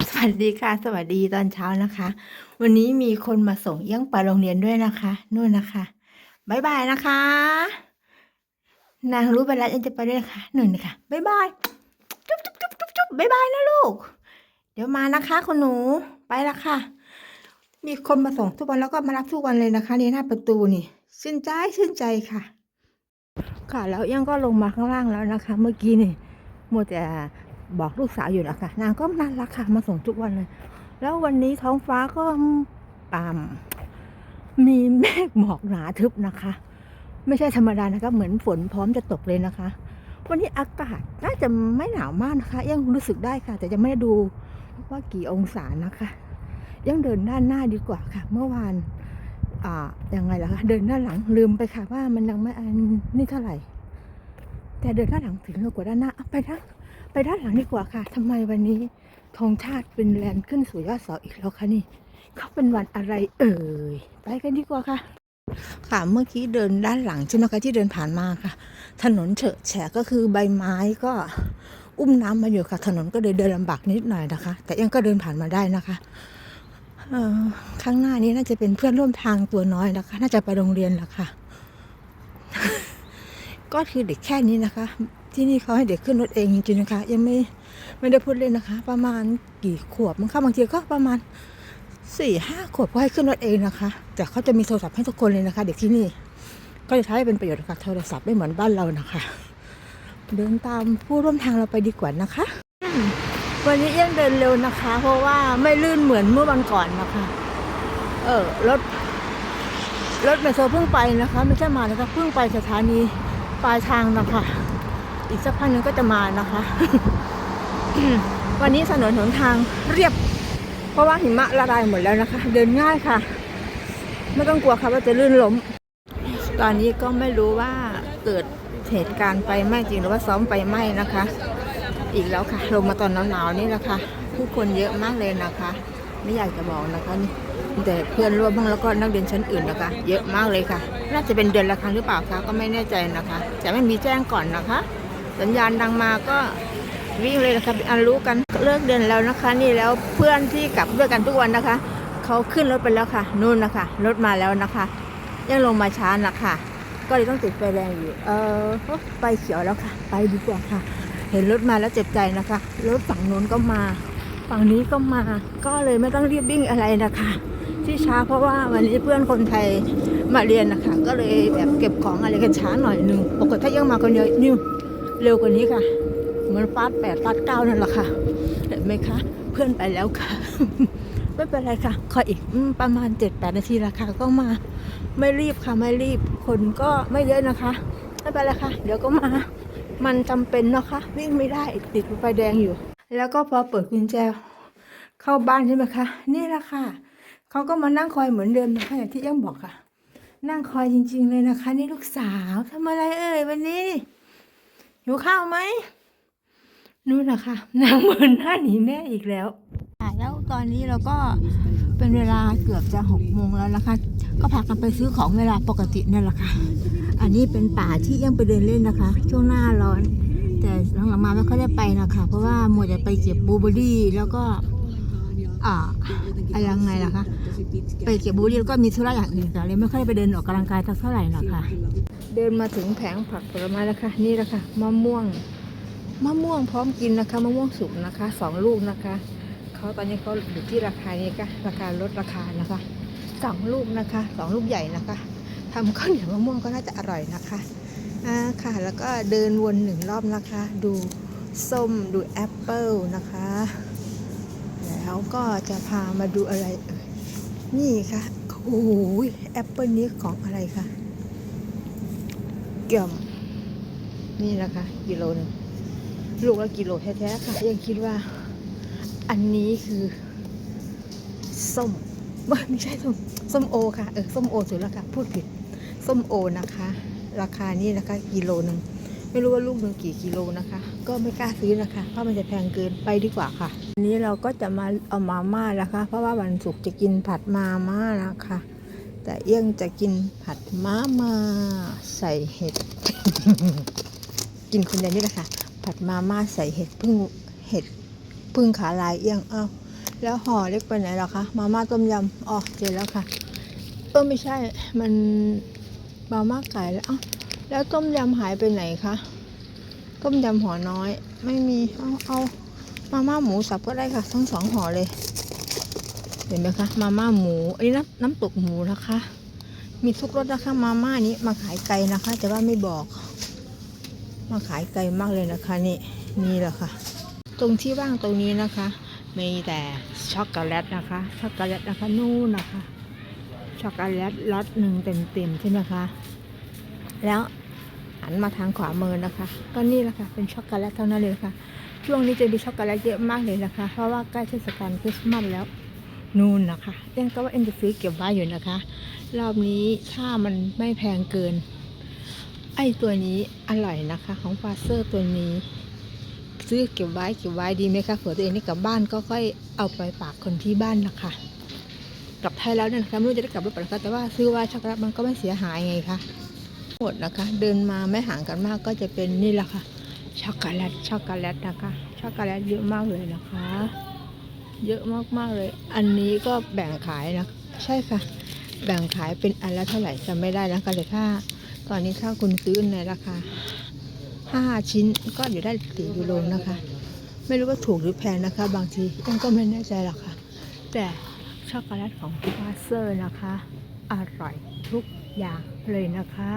สวัสดีค่ะ สวัสดีตอนเช้านะคะ วันนี้มีคนมาส่งเอี้ยงไปโรงเรียนด้วยนะคะนู่นนะคะบายบายนะคะ นางรู้ไปแล้วยังจะไปด้วยนะคะนู่นนะคะบายบายจุ๊บจุ๊บจุ๊บจุ๊บจุ๊บบายบายนะลูก เดี๋ยวมานะคะคุณหนูไปละค่ะ มีคนมาส่งทุกวันแล้วก็มารับทุกวันเลยนะคะนี่หน้าประตูนี่ชื่นใจชื่นใจค่ะ ค่ะแล้วยังก็ลงมาข้างล่างแล้วนะคะ เมื่อกี้นี่มัวแต่ บอกลูกสาวอยู่นะคะนางก็น่ารักค่ะมาส่งทุกวันเลย แล้ววันนี้ท้องฟ้าก็ปามมีเมฆหมอกหนาทึบนะคะ ไม่ใช่ธรรมดานะคะเหมือนฝนพร้อมจะตกเลยนะคะ วันนี้อากาศน่าจะไม่หนาวมากนะคะ ยังรู้สึกได้ค่ะ แต่จะไม่ได้ดูว่ากี่องศานะคะ ยังเดินด้านหน้าดีกว่าค่ะ เมื่อวานอ่ายังไงล่ะคะเดินด้านหลังลืมไปค่ะว่ามันยังไม่อันนี่เท่าไหร่ แต่เดินด้านหลังถึงเร็วกว่าด้านหน้าเอาไปด้าน ไปด้านหลังดีกว่าค่ะทำไมวันนี้ธงชาติเป็นแลนด์ขึ้นสู่ยอดเสาอีกแล้วคะนี่เขาเป็นวันอะไรเอ่ย ไปกันดีกว่าค่ะ ค่ะเมื่อกี้เดินด้านหลังใช่ไหมคะที่เดินผ่านมาค่ะ ถนนเฉอะแฉะก็คือใบไม้ก็อุ้มน้ำมาอยู่ค่ะ ถนนก็เลยเดินลำบากนิดหน่อยนะคะ แต่ยังก็เดินผ่านมาได้นะคะออข้างหน้านี้น่าจะเป็นเพื่อนร่วมทางตัวน้อยนะคะ น่าจะไปโรงเรียนแหละค่ะ ก็คือเด็กแค่นี้นะคะ ที่นี่เขาให้เด็กขึ้นรถเองจริงๆนะคะ ยังไม่ไม่ได้พูดเล่นนะคะ ประมาณกี่ขวบมั้งคะบางทีก็ประมาณสี่ห้าขวบก็ให้ขึ้นรถเองนะคะ แต่เขาจะมีโทรศัพท์ให้ทุกคนเลยนะคะ เด็กที่นี่ ก็จะใช้เป็นประโยชน์กับโทรศัพท์ไม่เหมือนบ้านเรานะคะ เดินตามผู้ร่วมทางเราไปดีกว่านะคะ วันนี้ยังเดินเร็วนะคะ เพราะว่าไม่ลื่นเหมือนเมื่อวันก่อนนะคะ เออรถรถเมโทรเพิ่งไปนะคะ ไม่ใช่มานะคะเพิ่งไปสถานีปลายทางนะคะ อีกสักพักนึงก็จะมานะคะ วันนี้ถนนหนทางเรียบ เพราะว่าหิมะละลายหมดแล้วนะคะ เดินง่ายค่ะ ไม่ต้องกลัวค่ะว่าจะลื่นล้ม ตอนนี้ก็ไม่รู้ว่าเกิดเหตุการณ์ไฟไหม้จริงหรือว่าซ้อมไฟไหม้นะคะ อีกแล้วค่ะ ลงมาตอนหนาวๆนี่แหละค่ะ ผู้คนเยอะมากเลยนะคะ ไม่อยากจะบอกนะคะนี่แต่เพื่อนร่วมบ้างแล้วก็นักเรียนชั้นอื่นนะคะ เยอะมากเลยค่ะ น่าจะเป็นเดือนละครั้งหรือเปล่าคะก็ไม่แน่ใจนะคะแต่ไม่มีแจ้งก่อนนะคะ สัญญาณดังมาก็วิ่งเลยนะคะเป็นอันรู้กันเลิกเดินแล้วนะคะ นี่แล้วเพื่อนที่กลับด้วยกันทุกวันนะคะเขาขึ้นรถไปแล้วค่ะนู่นนะคะรถมาแล้วนะคะ ยังลงมาช้านะคะก็เลยต้องติดไฟแดงอยู่ เออไฟเขียวแล้วค่ะ ไปดีกว่าค่ะ เห็นรถมาแล้วเจ็บใจนะคะรถฝั่งนู้นก็มา ฝั่งนี้ก็มา ก็เลยไม่ต้องรีบวิ่งอะไรนะคะ ที่ช้าเพราะว่าวันนี้เพื่อนคนไทยมาเรียนนะคะ ก็เลยแบบเก็บของอะไรกันช้าหน่อยหนึงปกติถ้ายังมาคนเดียวนี่ เร็วกว่านี้ค่ะมือนฟาดแปดฟาดเก้านั่นแหละค่ะ เห็นไหมคะ เพื่อนไปแล้วค่ะ ไม่เป็นไรค่ะขออีกอประมาณเจ็ดแปดนาทีละค่ะ ก็มา ไม่รีบค่ะไม่รีบ คนก็ไม่เยอะนะคะ ไม่เป็นไรค่ะ เดี๋ยวก็มา มันจำเป็นเนาะคะ วิ่งไม่ได้ติดไฟแดงอยู่ แล้วก็พอเปิดกุญแจ เข้าบ้านใช่ไหมคะ นี่แหละค่ะ เขาก็มานั่งคอยเหมือนเดิมนะคะอย่างที่ยังบอกค่ะนั่งคอยจริง ๆ เลยนะคะ นี่ลูกสาวทำอะไรเอ่ยวันนี้ หิวข้าวไหมนู่นนะคะนางเมินหน้าหนีแม่อีกแล้วอะแล้วตอนนี้เราก็เป็นเวลาเกือบจะหกโมงแล้วนะคะ ก็พากันไปซื้อของเวลาปกตินั่นแหละค่ะ อันนี้เป็นป่าที่ยังไปเดินเล่นนะคะ ช่วงหน้าร้อน แต่หลังๆมาไม่ค่อยได้ไปนะคะ เพราะว่ามัวแต่ไปเก็บบลูเบอร์รี่แล้วก็อ่าอะไรยังไงล่ะคะ ไปเก็บบลูเบอร์รี่แล้วก็มีธุระอย่างอื่นค่ะเลยไม่ค่อยได้ไปเดินออกกำลังกายสักเท่าไหร่นะคะ เดินมาถึงแผงผักผลไม้แล้วค่ะ นี่แหละค่ะมะม่วงมะม่วงพร้อมกินนะคะมะม่วงสุกนะคะสองลูกนะคะเขาตอนนี้เขาอยู่ที่ราคานี้ค่ะราคาลดราคานะคะสองลูกนะคะสองลูกใหญ่นะคะทำข้าวเหนียวมะม่วงก็น่าจะอร่อยนะคะอ่าค่ะแล้วก็เดินวนหนึ่งรอบนะคะ ดูส้มดูแอปเปิลนะคะ แล้วก็จะพามาดูอะไรเอ่ยนี่ค่ะโอ้โหแอปเปิลนี้ของอะไรคะ กี่ยม นี่นะคะกิโลหนึ่งลูกละกิโลแท้ๆค่ะ ยังคิดว่า อันนี้คือส้มไม่ไม่ใช่ส้มส้มโอค่ะเออส้มโอถูกแล้วค่ะพูดผิดส้มโอนะคะ ราคานี้นะคะกิโลหนึ่งไม่รู้ว่าลูกหนึ่งกี่กิโลนะคะ ก็ไม่กล้าซื้อนะคะเพราะมันจะแพงเกินไปดีกว่าค่ะ อันนี้เราก็จะมาเอามาม่านะคะ เพราะว่าวันศุกร์จะกินผัดมาม่านะคะ แต่เอี้ยงจะกินผัดมาม่าใส่เห็ด กินคนเดียวนี่แหละค่ะ ผัดมาม่าใส่เห็ดพึ่งเห็ดพึ่งขาลายเอี้ยงเอ้าแล้วห่อเล็กไปไหนหรอคะมาม่าต้มยำอ๋อเจอแล้วค่ะเออไม่ใช่มันมาม่าไก่แล้วอ้าแล้วต้มยำหายไปไหนคะต้มยำห่อน้อย ไม่มีเอาเอามาม่าหมูสับก็ได้ค่ะ ทั้งสองห่อเลย ห็นไหมคะมาม่าหมูอันนี้น้ำน้ำตกหมูนะคะ มีทุกรสนะคะมาม่านี้มาขายไกลนะคะ แต่ว่าไม่บอก มาขายไกลมากเลยนะคะนี่นี่แหละค่ะ ตรงที่ว่างตรงนี้นะคะ มีแต่ช็อกโกแลตนะคะช็อกโกแลตนะคะนู่นนะคะช็อกโกแลตล็อตหนึ่งเต็มๆใช่ไหมคะแล้วหันมาทางขวามือนะคะ ก็นี่แหละค่ะเป็นช็อกโกแลตเท่านั้นเลยค่ะ ช่วงนี้จะมีช็อกโกแลตเยอะมากเลยนะคะ เพราะว่าใกล้เทศกาลคริสต์มาสแล้ว นู่นนะคะเอ็นก็ว่าเอ็นจะซื้อเก็บไว้อยู่นะคะ รอบนี้ถ้ามันไม่แพงเกิน ไอ้ตัวนี้อร่อยนะคะ ของฟาเซอร์ตัวนี้ ซื้อเก็บไว้เก็บไว้ดีไหมคะเผื่อตัวเองได้กลับบ้านก็ค่อยเอาไปฝากคนที่บ้านนะคะ กลับไทยแล้วเนี่ยนะคะไม่รู้จะได้กลับหรือเปล่าคะแต่ว่าซื้อไว้ช็อกโกแลตมันก็ไม่เสียหายไงคะหมดนะคะ เดินมาไม่ห่างกันมากก็จะเป็นนี่แหละค่ะช็อกโกแลตช็อกโกแลตนะคะช็อกโกแลตเยอะมากเลยนะคะ เยอะมากๆเลย อันนี้ก็แบ่งขายนะ ใช่ค่ะ แบ่งขายเป็นอันละเท่าไหร่จำไม่ได้นะคะแต่ถ้าตอนนี้ถ้าคุณซื้อในราคา5ชิ้นก็อยู่ได้สี่ยูโรนะคะ ไม่รู้ว่าถูกหรือแพงนะคะ บางทียังก็ไม่แน่ใจหรอกค่ะ แต่ช็อกโกแลตของฟาเซอร์นะคะ อร่อยทุกอย่างเลยนะคะ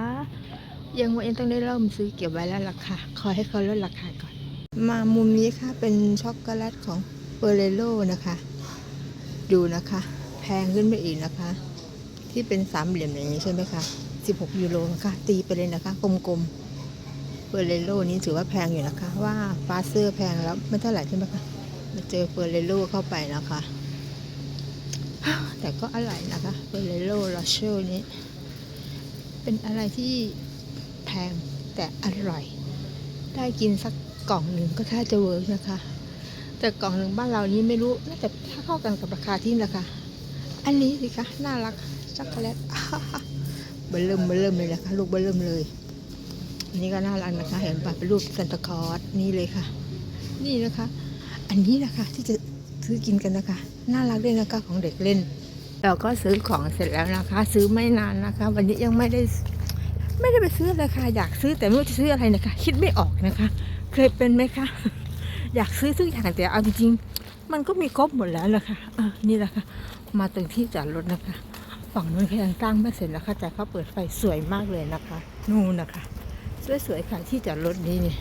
ยังว่าเอ็นต้องได้เริ่มซื้อเก็บไว้แล้วล่ะค่ะคอยให้เขาลดราคาก่อน มามุมนี้ค่ะเป็นช็อกโกแลตของ เปอร์เรโลนะคะ ดูนะคะ แพงขึ้นไปอีกนะคะ ที่เป็นสามเหลี่ยมอย่างนี้ใช่ไหมคะ 16 ยูโรนะคะ ตีไปเลยนะคะ กลมๆเฟอร์เรโลนี้ถือว่าแพงอยู่นะคะ ว่าฟาเซอร์แพงแล้วไม่เท่าไหร่ใช่ไหมคะ มาเจอเฟอร์เรโลเข้าไปนะคะ แต่ก็อร่อยนะคะเฟอร์เรโลลอเชลนี้ เป็นอะไรที่แพงแต่อร่อย ได้กินสักกล่องหนึ่งก็ถ้าจะเวิร์กนะคะ แต่กล่องหนึ่งบ้านเรานี้ไม่รู้น่าจะถ้าเข้ากันกับราคาที่นี่แหละค่ะอันนี้สิคะน่ารักช็อกโกแลตเบลเริ่มเบลเริ่มเลยนะคะลูกเบลเริ่มเลยอันนี้ก็น่ารักนะคะ เห็นปะเป็นรูปซันตาคลอสนี่เลยค่ะ นี่นะคะ อันนี้นะคะที่จะซื้อกินกันนะคะ น่ารักด้วยนะคะของเด็กเล่น เราก็ซื้อของเสร็จแล้วนะคะ ซื้อไม่นานนะคะ วันนี้ยังไม่ได้ไม่ได้ไปซื้อเลยค่ะอยากซื้อแต่ไม่รู้จะซื้ออะไรนะคะ คิดไม่ออกนะคะ เคยเป็นไหมคะ อยากซื้อทุกอย่างแต่เอาจริงๆมันก็มีครบหมดแล้วนะคะนี่แหละค่ะ มาตรงที่จอดรถนะคะ ฝั่งนู้นเขายังสร้างไม่เสร็จนะคะแต่เขาเปิดไฟสวยมากเลยนะคะ นู่นนะคะ สวยๆค่ะที่จอดรถนี้เนี่ย